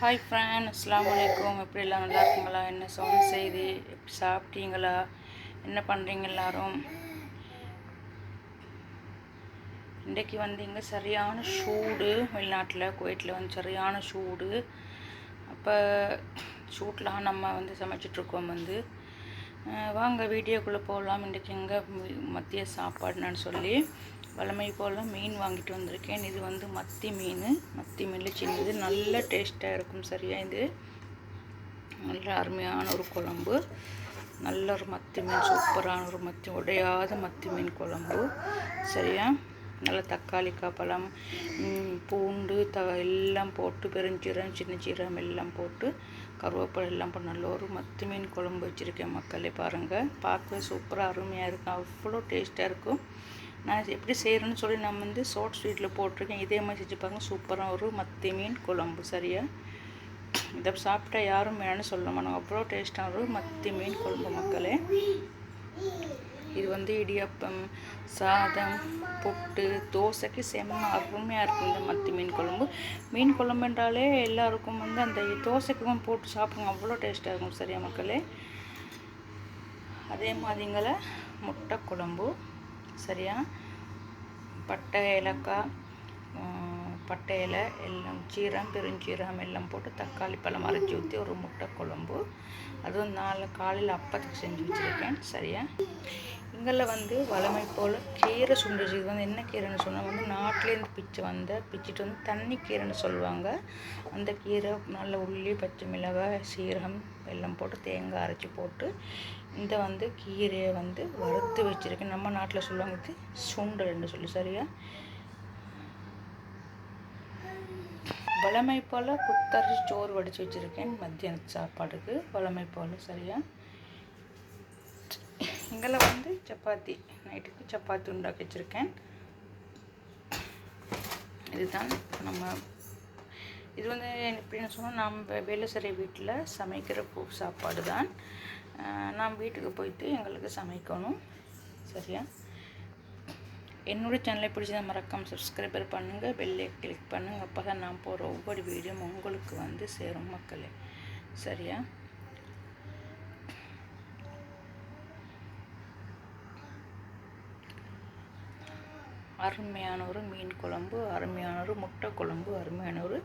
Hi friend அஸ்லாம் வலைக்கும் எப்படி எல்லாம் நல்லா இருக்குங்களா? என்ன சவுண்ட் செய்தி? எப்படி சாப்பிட்டீங்களா? என்ன பண்ணுறீங்க எல்லாரும்? இன்றைக்கி வந்து இங்கே சரியான சூடு. வெளிநாட்டில் குவைட்டில் வந்து சரியான சூடு. அப்போ சூட்லாம் நம்ம வந்து சமைச்சிட்ருக்கோம் வந்து. வாங்க வீடியோக்குள்ளே போகலாம் இன்றைக்கி எங்கே மத்திய சாப்பாடுன்னு சொல்லி. வளமை போல் மீன் வாங்கிட்டு வந்திருக்கேன். இது வந்து மத்தி மீன். மத்தி மீனில் சின்னது நல்ல டேஸ்ட்டாக இருக்கும் சரியா இது? நல்ல அருமையான ஒரு குழம்பு. நல்ல ஒரு மத்தி மீன் சூப்பரான ஒரு மத்தி உடையாத மத்தி மீன் குழம்பு. சரியா? நல்ல தக்காளி காப்பழம் பூண்டு த எல்லாம் போட்டு பெருஞ்சீரம் சின்ன சீரம் எல்லாம் போட்டு கருவேப்பிலை எல்லாம் போட்டு நல்ல ஒரு மத்தி மீன் குழம்பு வச்சுருக்கேன் மக்களே பாருங்கள் பார்க்கவே சூப்பராக அருமையாக இருக்கும். அவ்வளோ டேஸ்ட்டாக இருக்கும். நான் எப்படி செய்கிறேன்னு சொல்லி நான் வந்து ஷார்ட் ஸ்வீட்டில் போட்டிருக்கேன். இதே மாதிரி செஞ்சு பாருங்கள் சூப்பராக ஒரு மத்தி மீன் குழம்பு. சரியா? இதை சாப்பிட்டா யாரும் வேணும்னு சொல்ல மாட்டாங்க. அவ்வளோ டேஸ்ட்டாக ஒரு மத்தி மீன் குழம்பு மக்களே. இது வந்து இடியாப்பம் சாதம் புட்டு தோசைக்கு செம்ம அருமையாக இருக்கும் இந்த மத்தி மீன் குழம்பு. மீன் குழம்பு என்றாலே எல்லாருக்கும் வந்து அந்த தோசைக்கும் போட்டு சாப்பிடுங்க. அவ்வளோ டேஸ்ட்டாக இருக்கும். சரியா மக்களே? அதே மாதிரிங்கள முட்டை குழம்பு. சரியா? பட்டை ஏலக்காய் பட்டை இலை எல்லாம் சீரம் பெருஞ்சீரகம் எல்லாம் போட்டு தக்காளி பழம் அரைச்சி ஊற்றி ஒரு முட்டை குழம்பு. அதுவும் நாலு காலையில் அப்பத்துக்கு செஞ்சு வச்சுருக்கேன். சரியா? இங்கெல்லாம் வந்து வளமை போல் கீரை சுண்டுச்சு இது வந்து என்ன கீரைன்னு சொன்னால் வந்து நாட்டிலேருந்து பிச்சு வந்த பிச்சுட்டு வந்து தண்ணி கீரைன்னு சொல்லுவாங்க. அந்த கீரை நல்ல உள்ளி பச்சை மிளகாய் சீரகம் எல்லாம் போட்டு தேங்காய் அரைச்சி போட்டு இந்த வந்து கீரையை வந்து வறுத்து வச்சுருக்கேன். நம்ம நாட்டில் சொல்லுவாங்க இது சுண்டல்னு சொல்லி சரியா? வளமை போல் குத்தரிசி சோறு வடித்து வச்சுருக்கேன். மத்தியான சாப்பாடுக்கு வளமை போல் சரியா? இங்கெல்லாம் வந்து சப்பாத்தி. நைட்டுக்கு சப்பாத்தி உண்டாக்கி வச்சுருக்கேன். இதுதான் நம்ம இது வந்து எப்படின்னு சொன்னால் நம்ம வேலைசரை வீட்டில் சமைக்கிற பூ சாப்பாடு தான். நான் நாம் வீட்டுக்கு போயிட்டு எங்களுக்கு சமைக்கணும். சரியா? என்னோடய சேனலை பிடிச்சதை மறக்காம சப்ஸ்கிரைபர் பண்ணுங்கள் பெல்லை கிளிக் பண்ணுங்கள் அப்போ தான் நான் போகிற ஒவ்வொரு வீடியோ உங்களுக்கு வந்து சேரும் மக்களே. சரியா? அருமையான ஒரு மீன் குழம்பு அருமையான ஒரு முட்டை குழம்பு அருமையான ஒரு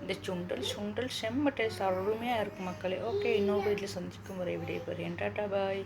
இந்த சுண்டல். சுண்டல் செம்ம டேஸ்ட் அருமையாக இருக்கும் மக்களே. ஓகே இன்னொரு வீட்டில் சந்திக்கும் வரை விடைபெறேன் டாட்டா பாய்